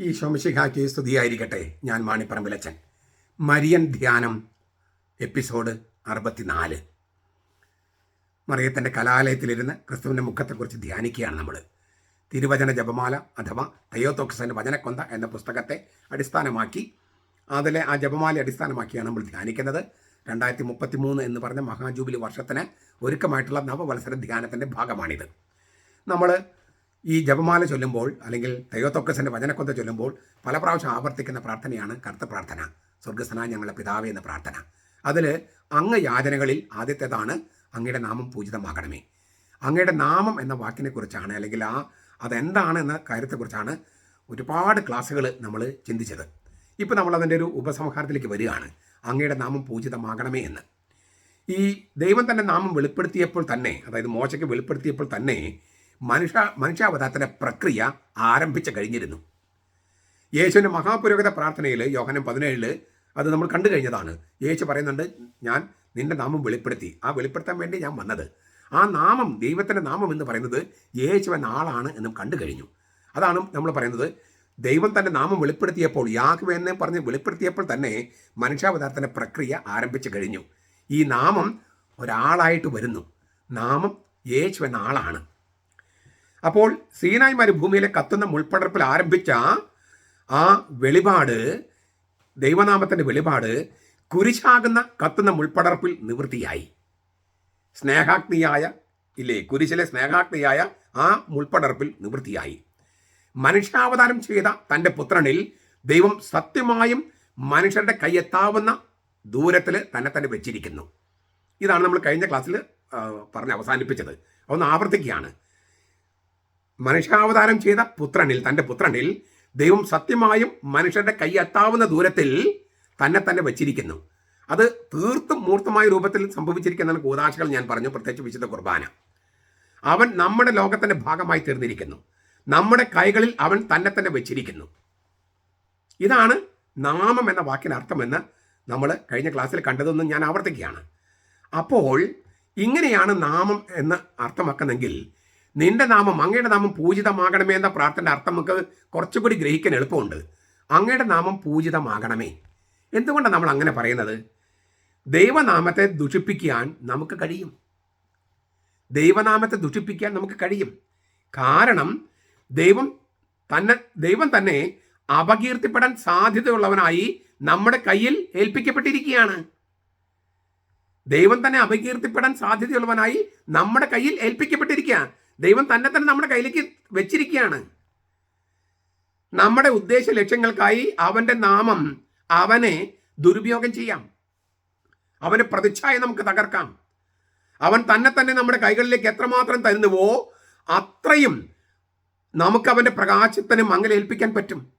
ഈ ശോമശിഖാക്ക് സ്തുതിയായിരിക്കട്ടെ. ഞാൻ മാണിപ്പറമ്പിലച്ചൻ. മരിയൻ ധ്യാനം എപ്പിസോഡ് അറുപത്തിനാല്. മറിയത്തിന്റെ കലാലയത്തിലിരുന്ന് ക്രിസ്തുവിന്റെ മുഖത്തെക്കുറിച്ച് ധ്യാനിക്കുകയാണ് നമ്മൾ തിരുവചന ജപമാല അഥവാ തയ്യോത്തോക്സന്റെ വചനക്കൊന്ത എന്ന പുസ്തകത്തെ അടിസ്ഥാനമാക്കി അതിലെ ആ ജപമാല അടിസ്ഥാനമാക്കിയാണ് നമ്മൾ ധ്യാനിക്കുന്നത്. രണ്ടായിരത്തി മുപ്പത്തി മൂന്ന് എന്ന് പറഞ്ഞ മഹാജൂബിലി വർഷത്തിന് ഒരുക്കമായിട്ടുള്ള നവവത്സര ധ്യാനത്തിന്റെ ഭാഗമാണിത്. നമ്മൾ ഈ ജപമാല ചൊല്ലുമ്പോൾ അല്ലെങ്കിൽ തയ്യോത്തൊക്കസിന്റെ വചനക്കൊന്ത ചൊല്ലുമ്പോൾ പല പ്രാവശ്യം ആവർത്തിക്കുന്ന പ്രാർത്ഥനയാണ് കറുത്ത പ്രാർത്ഥന. സ്വർഗസ്ഥന ഞങ്ങളുടെ പിതാവേ എന്ന പ്രാർത്ഥന. അതിൽ അങ്ങ് യാചനകളിൽ ആദ്യത്തേതാണ് അങ്ങയുടെ നാമം പൂജിതമാകണമേ. അങ്ങയുടെ നാമം എന്ന വാക്കിനെക്കുറിച്ചാണ് അല്ലെങ്കിൽ ആ അതെന്താണ് എന്ന കാര്യത്തെക്കുറിച്ചാണ് ഒരുപാട് ക്ലാസ്സുകൾ നമ്മൾ ചിന്തിച്ചത്. ഇപ്പോൾ നമ്മൾ അതിന്റെ ഒരു ഉപസംഹാരത്തിലേക്ക് വരികയാണ്. അങ്ങയുടെ നാമം പൂജിതമാകണമേ എന്ന്. ഈ ദൈവം തന്നെ നാമം വെളിപ്പെടുത്തിയപ്പോൾ തന്നെ അതായത് മോശയ്ക്ക് വെളിപ്പെടുത്തിയപ്പോൾ തന്നെ മനുഷ്യ മനുഷ്യാവതാരത്തിന്റെ പ്രക്രിയ ആരംഭിച്ചു കഴിഞ്ഞിരുന്നു. യേശുവിന്റെ മഹാപുരോഹിത പ്രാർത്ഥനയിൽ യോഹനം പതിനേഴിൽ അത് നമ്മൾ കണ്ടു കഴിഞ്ഞതാണ്. യേശു പറയുന്നുണ്ട് ഞാൻ നിന്റെ നാമം വെളിപ്പെടുത്തി. ആ വെളിപ്പെടുത്താൻ വേണ്ടി ഞാൻ വന്നത്. ആ നാമം ദൈവത്തിന്റെ നാമം എന്ന് പറയുന്നത് യേശു എന്ന ആളാണ് എന്നും കണ്ടു കഴിഞ്ഞു. അതാണ് നമ്മൾ പറയുന്നത്. ദൈവം തന്റെ നാമം വെളിപ്പെടുത്തിയപ്പോൾ യാഹ്വ എന്ന് പറഞ്ഞ് വെളിപ്പെടുത്തിയപ്പോൾ തന്നെ മനുഷ്യാവതാരത്തിന്റെ പ്രക്രിയ ആരംഭിച്ചു കഴിഞ്ഞു. ഈ നാമം ഒരാളായിട്ട് വരുന്നു. നാമം യേശുവൻ ആളാണ്. അപ്പോൾ സീനായ് മരുഭൂമിയിലെ കത്തുന്ന മുൾപ്പടർപ്പിൽ ആരംഭിച്ച ആ വെളിപാട് ദൈവനാമത്തിന്റെ വെളിപാട് കുരിശാകുന്ന കത്തുന്ന മുൾപ്പടർപ്പിൽ നിവൃത്തിയായി. സ്നേഹാഗ്നിയായ ഇല്ലേ? കുരിശിലെ സ്നേഹാഗ്നിയായ ആ മുൾപ്പടർപ്പിൽ നിവൃത്തിയായി. മനുഷ്യാവതാരം ചെയ്ത തന്റെ പുത്രനിൽ ദൈവം സത്യമായും മനുഷ്യരുടെ കയ്യെത്താവുന്ന ദൂരത്തിൽ തന്നെ തന്നെ വെച്ചിരിക്കുന്നു. ഇതാണ് നമ്മൾ കഴിഞ്ഞ ക്ലാസ്സിൽ പറഞ്ഞ് അവസാനിപ്പിച്ചത്. ഒന്ന് ആവർത്തിക്കുകയാണ്. മനുഷ്യാവതാരം ചെയ്ത പുത്രനിൽ തന്റെ പുത്രനിൽ ദൈവം സത്യമായും മനുഷ്യരുടെ കൈയെത്താവുന്ന ദൂരത്തിൽ തന്നെ തന്നെ വച്ചിരിക്കുന്നു. അത് തീർത്തും മൂർത്തമായ രൂപത്തിൽ സംഭവിച്ചിരിക്കുന്ന കൂതാശകൾ ഞാൻ പറഞ്ഞു പ്രത്യേകിച്ച് വിശുദ്ധ കുർബാന. അവൻ നമ്മുടെ ലോകത്തിന്റെ ഭാഗമായി തീർന്നിരിക്കുന്നു. നമ്മുടെ കൈകളിൽ അവൻ തന്നെ തന്നെ വെച്ചിരിക്കുന്നു. ഇതാണ് നാമം എന്ന വാക്കിന് അർത്ഥമെന്ന് നമ്മൾ കഴിഞ്ഞ ക്ലാസ്സിൽ കണ്ടതെന്ന് ഞാൻ ആവർത്തിക്കുകയാണ്. അപ്പോൾ ഇങ്ങനെയാണ് നാമം എന്ന് അർത്ഥമാക്കുന്നെങ്കിൽ നിന്റെ നാമം അങ്ങയുടെ നാമം പൂജിതമാകണമേ എന്ന പ്രാർത്ഥന അർത്ഥം നമുക്ക് കുറച്ചുകൂടി ഗ്രഹിക്കാൻ എളുപ്പമുണ്ട്. അങ്ങയുടെ നാമം പൂജിതമാകണമേ. എന്തുകൊണ്ടാണ് നമ്മൾ അങ്ങനെ പറയുന്നത്? ദൈവനാമത്തെ ദുഷിപ്പിക്കാൻ നമുക്ക് കഴിയും. ദൈവനാമത്തെ ദുഷിപ്പിക്കാൻ നമുക്ക് കഴിയും. കാരണം ദൈവം തന്നെ ദൈവം തന്നെ അപകീർത്തിപ്പെടാൻ സാധ്യതയുള്ളവനായി നമ്മുടെ കയ്യിൽ ഏൽപ്പിക്കപ്പെട്ടിരിക്കുകയാണ്. ദൈവം തന്നെ അപകീർത്തിപ്പെടാൻ സാധ്യതയുള്ളവനായി നമ്മുടെ കയ്യിൽ ഏൽപ്പിക്കപ്പെട്ടിരിക്കുക ദൈവം തന്നെ തന്നെ നമ്മുടെ കയ്യിലേക്ക് വെച്ചിരിക്കുകയാണ്. നമ്മുടെ ഉദ്ദേശ ലക്ഷ്യങ്ങൾക്കായി അവന്റെ നാമം അവനെ ദുരുപയോഗം ചെയ്യാം. അവന് പ്രതിച്ഛായ നമുക്ക് തകർക്കാം. അവൻ തന്നെ തന്നെ നമ്മുടെ കൈകളിലേക്ക് എത്രമാത്രം തരുന്നുവോ അത്രയും നമുക്ക് അവന്റെ പ്രകാശത്തിന് മങ്ങലേൽപ്പിക്കാൻ പറ്റും.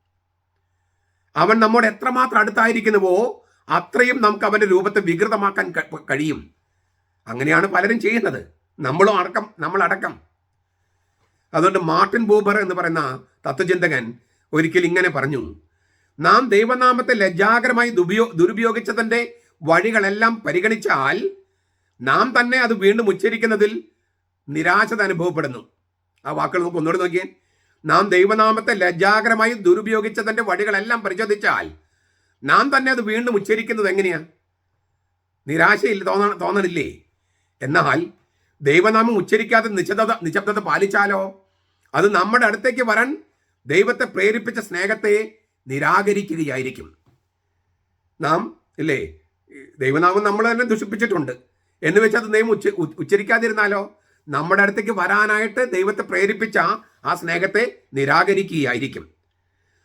അവൻ നമ്മോട് എത്രമാത്രം അടുത്തായിരിക്കുന്നുവോ അത്രയും നമുക്ക് അവന്റെ രൂപത്തെ വികൃതമാക്കാൻ കഴിയും. അങ്ങനെയാണ് പലരും ചെയ്യുന്നത്. നമ്മളും അടക്കം നമ്മളടക്കം. അതുകൊണ്ട് മാർട്ടിൻ ബൂബർ എന്ന് പറയുന്ന തത്വചിന്തകൻ ഒരിക്കൽ ഇങ്ങനെ പറഞ്ഞു നാം ദൈവനാമത്തെ ലജ്ജാകരമായി ദുപയോ ദുരുപയോഗിച്ചതിന്റെ വഴികളെല്ലാം പരിഗണിച്ചാൽ നാം തന്നെ അത് വീണ്ടും ഉച്ചരിക്കുന്നതിൽ നിരാശത അനുഭവപ്പെടുന്നു. ആ വാക്കുകൾ നമുക്ക് ഒന്നുകൂടി നോക്കിയേ. നാം ദൈവനാമത്തെ ലജ്ജാകരമായി ദുരുപയോഗിച്ചതിന്റെ വഴികളെല്ലാം പരിശോധിച്ചാൽ നാം തന്നെ അത് വീണ്ടും ഉച്ചരിക്കുന്നത് എങ്ങനെയാ? നിരാശയില്ല തോന്ന തോന്നണില്ലേ? എന്നാൽ ദൈവനാമം ഉച്ചരിക്കാതെ നിശബ്ദത നിശബ്ദത പാലിച്ചാലോ? അത് നമ്മുടെ അടുത്തേക്ക് വരാൻ ദൈവത്തെ പ്രേരിപ്പിച്ച സ്നേഹത്തെ നിരാകരിക്കുകയായിരിക്കും. നാം ഇല്ലേ? ദൈവനാമം നമ്മൾ തന്നെ ദുഷിപ്പിച്ചിട്ടുണ്ട്. എന്ന് വെച്ചാൽ അത് ദൈവം ഉച്ച ഉച്ചരിക്കാതിരുന്നാലോ? നമ്മുടെ അടുത്തേക്ക് വരാനായിട്ട് ദൈവത്തെ പ്രേരിപ്പിച്ച ആ സ്നേഹത്തെ നിരാകരിക്കുകയായിരിക്കും.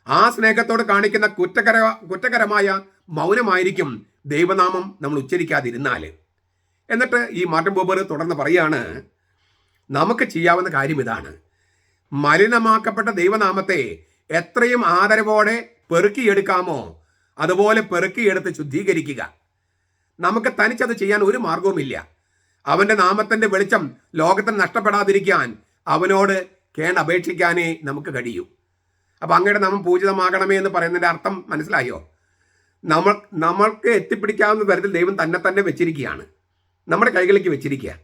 ആ സ്നേഹത്തോട് കാണിക്കുന്ന കുറ്റകര കുറ്റകരമായ മൗനമായിരിക്കും ദൈവനാമം നമ്മൾ ഉച്ചരിക്കാതിരുന്നാൽ. എന്നിട്ട് ഈ മാർട്ടിൻ ബോബർ തുടർന്ന് പറയാണ് നമുക്ക് ചെയ്യാവുന്ന കാര്യം ഇതാണ്. മലിനമാക്കപ്പെട്ട ദൈവനാമത്തെ എത്രയും ആദരവോടെ പെറുക്കിയെടുക്കാമോ അതുപോലെ പെറുക്കിയെടുത്ത് ശുദ്ധീകരിക്കുക. നമുക്ക് തനിച്ചത് ചെയ്യാൻ ഒരു മാർഗവുമില്ല അവന്റെ നാമത്തിന്റെ വെളിച്ചം ലോകത്തിന് നഷ്ടപ്പെടാതിരിക്കാൻ അവനോട് കേണ്ട അപേക്ഷിക്കാനേ നമുക്ക് കഴിയൂ. അപ്പൊ അങ്ങയുടെ നാമം പൂജിതമാകണമേ എന്ന് പറയുന്നതിന്റെ അർത്ഥം മനസ്സിലായോ? നമ്മൾ നമ്മൾക്ക് എത്തിപ്പിടിക്കാവുന്ന തരത്തിൽ ദൈവം തന്നെ തന്നെ വെച്ചിരിക്കുകയാണ്. നമ്മുടെ കൈകളിലേക്ക് വെച്ചിരിക്കുക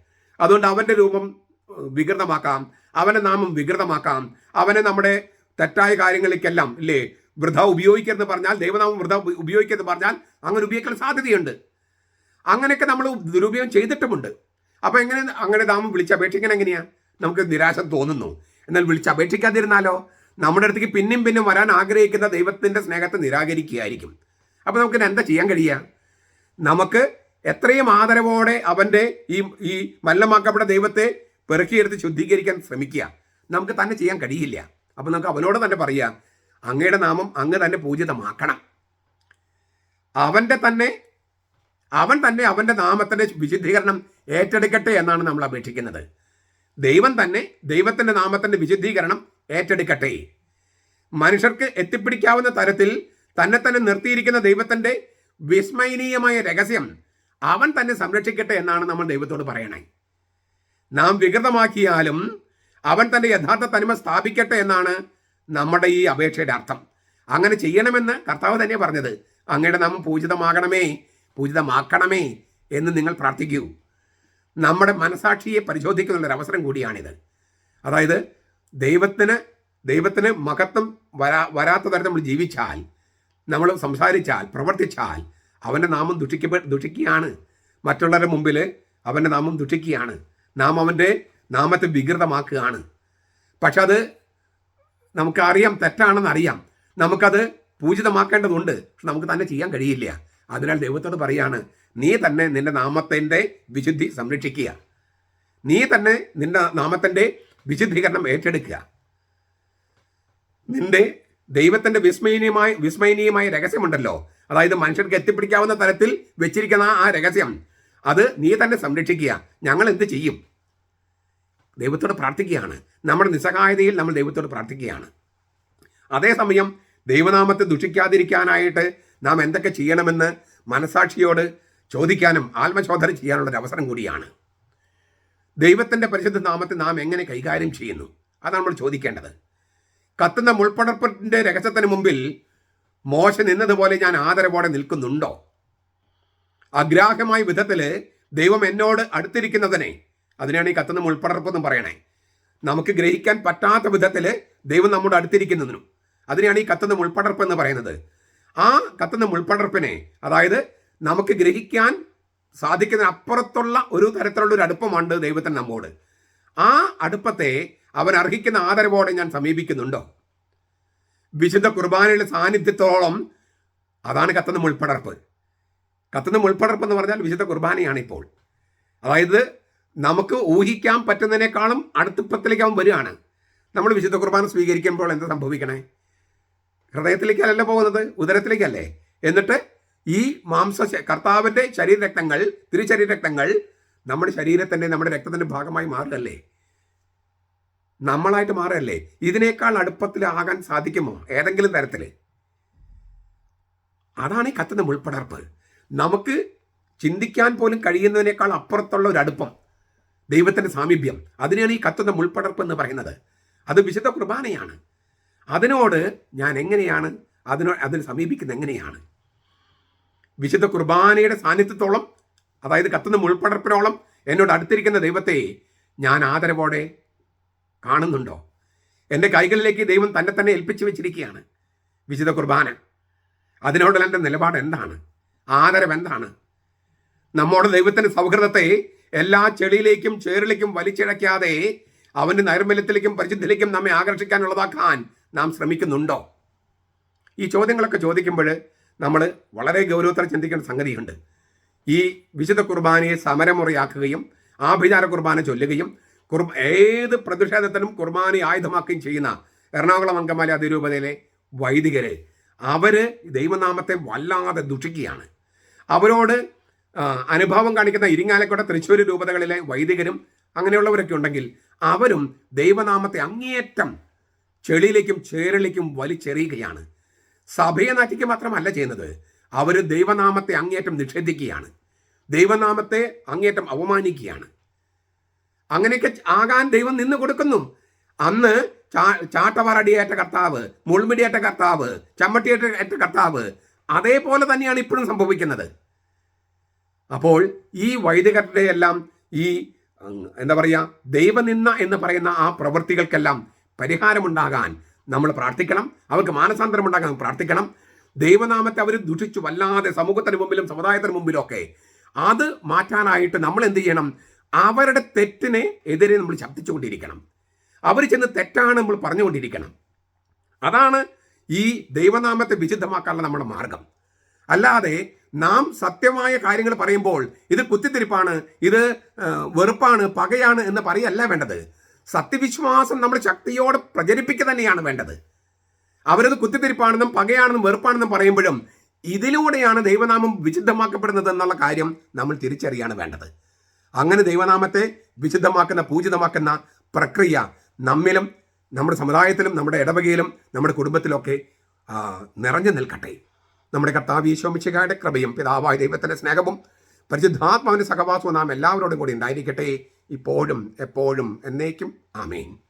അതുകൊണ്ട് അവന്റെ രൂപം വികൃതമാക്കാം. അവന്റെ നാമം വികൃതമാക്കാം. അവനെ നമ്മുടെ തെറ്റായ കാര്യങ്ങളിലേക്കെല്ലാം ഇല്ലേ വൃഥ ഉപയോഗിക്കരുത് പറഞ്ഞാൽ ദൈവനാമം വൃഥ ഉപയോഗിക്കരുതെന്ന് ഉപയോഗിക്കരുത് പറഞ്ഞാൽ അങ്ങനെ ഉപയോഗിക്കാൻ സാധ്യതയുണ്ട്. അങ്ങനെയൊക്കെ നമ്മൾ ദുരുപയോഗം ചെയ്തിട്ടുമുണ്ട്. അപ്പോൾ എങ്ങനെ അങ്ങനെ നാമം വിളിച്ചപേക്ഷിക്കാൻ എങ്ങനെയാണ് നമുക്ക് നിരാശ തോന്നുന്നു. എന്നാൽ വിളിച്ചപേക്ഷിക്കാതിരുന്നാലോ നമ്മുടെ അടുത്തേക്ക് പിന്നെയും പിന്നെയും വരാൻ ആഗ്രഹിക്കുന്ന ദൈവത്തിന്റെ സ്നേഹത്തെ നിരാകരിക്കുകയായിരിക്കും. അപ്പോൾ നമുക്ക് എന്താ ചെയ്യാൻ കഴിയുക? നമുക്ക് എത്രയും ആദരവോടെ അവന്റെ ഈ ഈ മല്ലമാക്കപ്പെട്ട ദൈവത്തെ പെറുക്കിയെടുത്ത് ശുദ്ധീകരിക്കാൻ ശ്രമിക്കുക. നമുക്ക് തന്നെ ചെയ്യാൻ കഴിയില്ല. അപ്പം നമുക്ക് അവനോട് തന്നെ പറയാം അങ്ങയുടെ നാമം അങ്ങ് തന്നെ പൂജിതമാക്കണം. അവന്റെ തന്നെ അവൻ തന്നെ അവന്റെ നാമത്തിന്റെ വിശുദ്ധീകരണം ഏറ്റെടുക്കട്ടെ എന്നാണ് നമ്മൾ അപേക്ഷിക്കുന്നത്. ദൈവം തന്നെ ദൈവത്തിന്റെ നാമത്തിന്റെ വിശുദ്ധീകരണം ഏറ്റെടുക്കട്ടെ. മനുഷ്യർക്ക് എത്തിപ്പിടിക്കാവുന്ന തരത്തിൽ തന്നെ തന്നെ നിർത്തിയിരിക്കുന്ന ദൈവത്തിന്റെ വിസ്മയനീയമായ രഹസ്യം അവൻ തന്നെ സംരക്ഷിക്കട്ടെ എന്നാണ് നമ്മൾ ദൈവത്തോട് പറയണേ. നാം വികൃതമാക്കിയാലും അവൻ തന്റെ യഥാർത്ഥ തനിമ സ്ഥാപിക്കട്ടെ എന്നാണ് നമ്മുടെ ഈ അപേക്ഷയുടെ അർത്ഥം. അങ്ങനെ ചെയ്യണമെന്ന് കർത്താവ് തന്നെ പറഞ്ഞത്. അങ്ങയുടെ നാമം പൂജിതമാകണമേ പൂജിതമാക്കണമേ എന്ന് നിങ്ങൾ പ്രാർത്ഥിക്കൂ. നമ്മുടെ മനസാക്ഷിയെ പരിശോധിക്കുന്നുള്ളൊരു അവസരം കൂടിയാണിത്. അതായത് ദൈവത്തിന് ദൈവത്തിന് മഹത്വം വരാ വരാത്ത തരത്തിൽ നമ്മൾ ജീവിച്ചാൽ നമ്മൾ സംസാരിച്ചാൽ പ്രവർത്തിച്ചാൽ അവന്റെ നാമം ദുഷിക്കപ്പെ ദുഷിക്കുകയാണ്. മറ്റുള്ളവരുടെ മുമ്പിൽ അവന്റെ നാമം ദുഷിക്കുകയാണ്. നാം അവന്റെ നാമത്തെ വികൃതമാക്കുകയാണ്. പക്ഷെ അത് നമുക്കറിയാം തെറ്റാണെന്ന് അറിയാം. നമുക്കത് പൂജിതമാക്കേണ്ടതുണ്ട്. പക്ഷെ നമുക്ക് തന്നെ ചെയ്യാൻ കഴിയില്ല. അതിനാൽ ദൈവത്തോട് പറയാണ് നീ തന്നെ നിന്റെ നാമത്തിന്റെ വിശുദ്ധി സംരക്ഷിക്കുക. നീ തന്നെ നിന്റെ നാമത്തിന്റെ വിശുദ്ധീകരണം ഏറ്റെടുക്കുക. നിന്റെ ദൈവത്തിന്റെ വിസ്മയനീയമായ വിസ്മയനീയമായ രഹസ്യമുണ്ടല്ലോ. അതായത് മനുഷ്യർക്ക് എത്തിപ്പിടിക്കാവുന്ന തരത്തിൽ വെച്ചിരിക്കുന്ന ആ രഹസ്യം. അത് നീ തന്നെ സംരക്ഷിക്കുക. ഞങ്ങൾ എന്ത് ചെയ്യും? ദൈവത്തോട് പ്രാർത്ഥിക്കുകയാണ്. നമ്മുടെ നിസ്സഹായതയിൽ നമ്മൾ ദൈവത്തോട് പ്രാർത്ഥിക്കുകയാണ്. അതേസമയം ദൈവനാമത്തെ ദുഷിക്കാതിരിക്കാനായിട്ട് നാം എന്തൊക്കെ ചെയ്യണമെന്ന് മനസാക്ഷിയോട് ചോദിക്കാനും ആത്മശോധന ചെയ്യാനുള്ള ഒരു അവസരം കൂടിയാണ്. ദൈവത്തിന്റെ പരിശുദ്ധ നാമത്തെ നാം എങ്ങനെ കൈകാര്യം ചെയ്യുന്നു? അതാണ് നമ്മൾ ചോദിക്കേണ്ടത്. കത്തുന്ന മുൾപ്പടർപ്പിന്റെ രഹസ്യത്തിന് മുമ്പിൽ മോശ നിന്നതുപോലെ ഞാൻ ആദരവോടെ നിൽക്കുന്നുണ്ടോ? അഗ്രാഹ്യമായ വിധത്തിൽ ദൈവം എന്നോട് അടുത്തിരിക്കുന്നതിനെ അതിനാണ് ഈ കത്തുന്ന മുൾപ്പടർപ്പെന്നും പറയണേ. നമുക്ക് ഗ്രഹിക്കാൻ പറ്റാത്ത വിധത്തിൽ ദൈവം നമ്മുടെ അടുത്തിരിക്കുന്നതിനും അതിനെയാണ് ഈ കത്തുന്ന മുൾപ്പടർപ്പ് എന്ന് പറയുന്നത്. ആ കത്തുന്ന മുൾപ്പടർപ്പിനെ അതായത് നമുക്ക് ഗ്രഹിക്കാൻ സാധിക്കുന്നതിന് അപ്പുറത്തുള്ള ഒരു തരത്തിലുള്ള ഒരു അടുപ്പമുണ്ട് ദൈവത്തിന് നമ്മോട്. ആ അടുപ്പത്തെ അവൻ അർഹിക്കുന്ന ആദരവോടെ ഞാൻ സമീപിക്കുന്നുണ്ടോ? വിശുദ്ധ കുർബാനയുടെ സാന്നിധ്യത്തോളം അതാണ് കത്തുന്ന മുൾപ്പടർപ്പ്. കത്തുന്ന മുൾപ്പടർപ്പ് എന്ന് പറഞ്ഞാൽ വിശുദ്ധ കുർബാനയാണ് ഇപ്പോൾ അതായത് നമുക്ക് ഊഹിക്കാൻ പറ്റുന്നതിനേക്കാളും അടുത്തിപ്പത്തിലേക്ക് അവൻ വരികയാണ്. നമ്മൾ വിശുദ്ധ കുർബാന സ്വീകരിക്കുമ്പോൾ എന്താ സംഭവിക്കണേ? ഹൃദയത്തിലേക്കല്ല പോകുന്നത്? ഉദരത്തിലേക്കല്ലേ? എന്നിട്ട് ഈ മാംസ കർത്താവിന്റെ ശരീരരക്തങ്ങൾ തിരുശരീരരക്തങ്ങൾ നമ്മുടെ ശരീരത്തിന്റെ നമ്മുടെ രക്തത്തിന്റെ ഭാഗമായി മാറുകയല്ലേ? നമ്മളായിട്ട് മാറല്ലേ? ഇതിനേക്കാൾ അടുപ്പത്തിലാകാൻ സാധിക്കുമോ? ഏതെങ്കിലും തരത്തിൽ അതാണ് ഈ കത്തുന്ന മുൾപ്പടർപ്പ്. നമുക്ക് ചിന്തിക്കാൻ പോലും കഴിയുന്നതിനേക്കാൾ അപ്പുറത്തുള്ള ഒരു അടുപ്പം ദൈവത്തിന്റെ സാമീപ്യം. അതിനെയാണ് ഈ കത്തുന്ന മുൾപ്പടർപ്പ് എന്ന് പറയുന്നത്. അത് വിശുദ്ധ കുർബാനയാണ്. അതിനോട് ഞാൻ എങ്ങനെയാണ് അതിനോ അതിന് സമീപിക്കുന്നത് എങ്ങനെയാണ്? വിശുദ്ധ കുർബാനയുടെ സാന്നിധ്യത്തോളം അതായത് കത്തുന്ന മുൾപ്പടർപ്പിനോളം എന്നോട് അടുത്തിരിക്കുന്ന ദൈവത്തെ ഞാൻ ആദരവോടെ കാണുന്നുണ്ടോ? എന്റെ കൈകളിലേക്ക് ദൈവം തന്നെ തന്നെ ഏൽപ്പിച്ചു വെച്ചിരിക്കുകയാണ്. വിശുദ്ധ കുർബാന. അതിനോടുള്ള എന്റെ നിലപാട് എന്താണ്? ആദരവ് എന്താണ്? നമ്മുടെ ദൈവത്തിന്റെ സൗഹൃദത്തെ എല്ലാ ചെളിയിലേക്കും ചേറിലേക്കും വലിച്ചിഴക്കാതെ അവന്റെ നൈർമല്യത്തിലേക്കും പരിശുദ്ധിയിലേക്കും നമ്മെ ആകർഷിക്കാനുള്ളതാക്കാൻ നാം ശ്രമിക്കുന്നുണ്ടോ? ഈ ചോദ്യങ്ങളൊക്കെ ചോദിക്കുമ്പോൾ നമ്മൾ വളരെ ഗൗരവത്തോടെ ചിന്തിക്കേണ്ട സംഗതിയുണ്ട്. ഈ വിശുദ്ധ കുർബാനയെ സമരമുറയാക്കുകയും ആഭിചാര കുർബാന ചൊല്ലുകയും കുർബ ഏത് പ്രതിഷേധത്തിനും കുർബാനി ആയുധമാക്കുകയും ചെയ്യുന്ന എറണാകുളം അങ്കമാലി അതിരൂപതയിലെ വൈദികരെ അവർ ദൈവനാമത്തെ വല്ലാതെ ദുഷിക്കുകയാണ്. അവരോട് അനുഭവം കാണിക്കുന്ന ഇരിങ്ങാലക്കുട തൃശ്ശൂർ രൂപതകളിലെ വൈദികരും അങ്ങനെയുള്ളവരൊക്കെ ഉണ്ടെങ്കിൽ അവരും ദൈവനാമത്തെ അങ്ങേയറ്റം ചെളിയിലേക്കും ചേരലേക്കും വലിച്ചെറിയുകയാണ്. സഭയെ നാറ്റിക്ക് മാത്രമല്ല ചെയ്യുന്നത്. അവർ ദൈവനാമത്തെ അങ്ങേയറ്റം നിഷേധിക്കുകയാണ്. ദൈവനാമത്തെ അങ്ങേയറ്റം അവമാനിക്കുകയാണ് അങ്ങനെയൊക്കെ ആകാൻ ദൈവം നിന്ന് കൊടുക്കുന്നു. അന്ന് ചാ ചാട്ടവാറടിയേറ്റ കർത്താവ് മുൾമിടിയേറ്റ കർത്താവ് ചമ്മട്ടിയേറ്റ ഏറ്റ കർത്താവ് അതേപോലെ തന്നെയാണ് ഇപ്പോഴും സംഭവിക്കുന്നത്. അപ്പോൾ ഈ വൈദികരുടെ എല്ലാം ഈ എന്താ പറയുക ദൈവനിന്ന എന്ന് പറയുന്ന ആ പ്രവൃത്തികൾക്കെല്ലാം പരിഹാരമുണ്ടാകാൻ നമ്മൾ പ്രാർത്ഥിക്കണം. അവർക്ക് മാനസാന്തരം ഉണ്ടാകാൻ പ്രാർത്ഥിക്കണം. ദൈവനാമത്തെ അവർ ദുഷിച്ചു വല്ലാതെ സമൂഹത്തിന് മുമ്പിലും സമുദായത്തിന് മുമ്പിലും ഒക്കെ അത് മാറ്റാനായിട്ട് നമ്മൾ എന്ത് ചെയ്യണം? അവരുടെ തെറ്റിനെ എതിരെ നമ്മൾ ശബ്ദിച്ചുകൊണ്ടിരിക്കണം. അവർ ചെന്ന് തെറ്റാണ് നമ്മൾ പറഞ്ഞുകൊണ്ടിരിക്കണം. അതാണ് ഈ ദൈവനാമത്തെ വിശുദ്ധമാക്കാനുള്ള നമ്മുടെ മാർഗം. അല്ലാതെ നാം സത്യമായ കാര്യങ്ങൾ പറയുമ്പോൾ ഇത് കുത്തിത്തിരിപ്പാണ് ഇത് വെറുപ്പാണ് പകയാണ് എന്ന് പറയല്ല വേണ്ടത്. സത്യവിശ്വാസം നമ്മുടെ ശക്തിയോടെ പ്രചരിപ്പിക്കുക തന്നെയാണ് വേണ്ടത്. അവരത് കുത്തിത്തിരിപ്പാണെന്നും പകയാണെന്നും വെറുപ്പാണെന്നും പറയുമ്പോഴും ഇതിലൂടെയാണ് ദൈവനാമം വിശുദ്ധമാക്കപ്പെടുന്നത് എന്നുള്ള കാര്യം നമ്മൾ തിരിച്ചറിയാണ് വേണ്ടത്. അങ്ങനെ ദൈവനാമത്തെ വിശുദ്ധമാക്കുന്ന പൂജിതമാക്കുന്ന പ്രക്രിയ നമ്മിലും നമ്മുടെ സമുദായത്തിലും നമ്മുടെ ഇടവകയിലും നമ്മുടെ കുടുംബത്തിലൊക്കെ നിറഞ്ഞു നിൽക്കട്ടെ. നമ്മുടെ കർത്താവ് ഈശോമിശികായുടെ കൃപയും പിതാവായ ദൈവത്തിന്റെ സ്നേഹവും പരിശുദ്ധാത്മാവിന്റെ സഹവാസവും നാം എല്ലാവരോടും കൂടി ഉണ്ടായിരിക്കട്ടെ. ഇപ്പോഴും എപ്പോഴും എന്നേക്കും. ആമേൻ.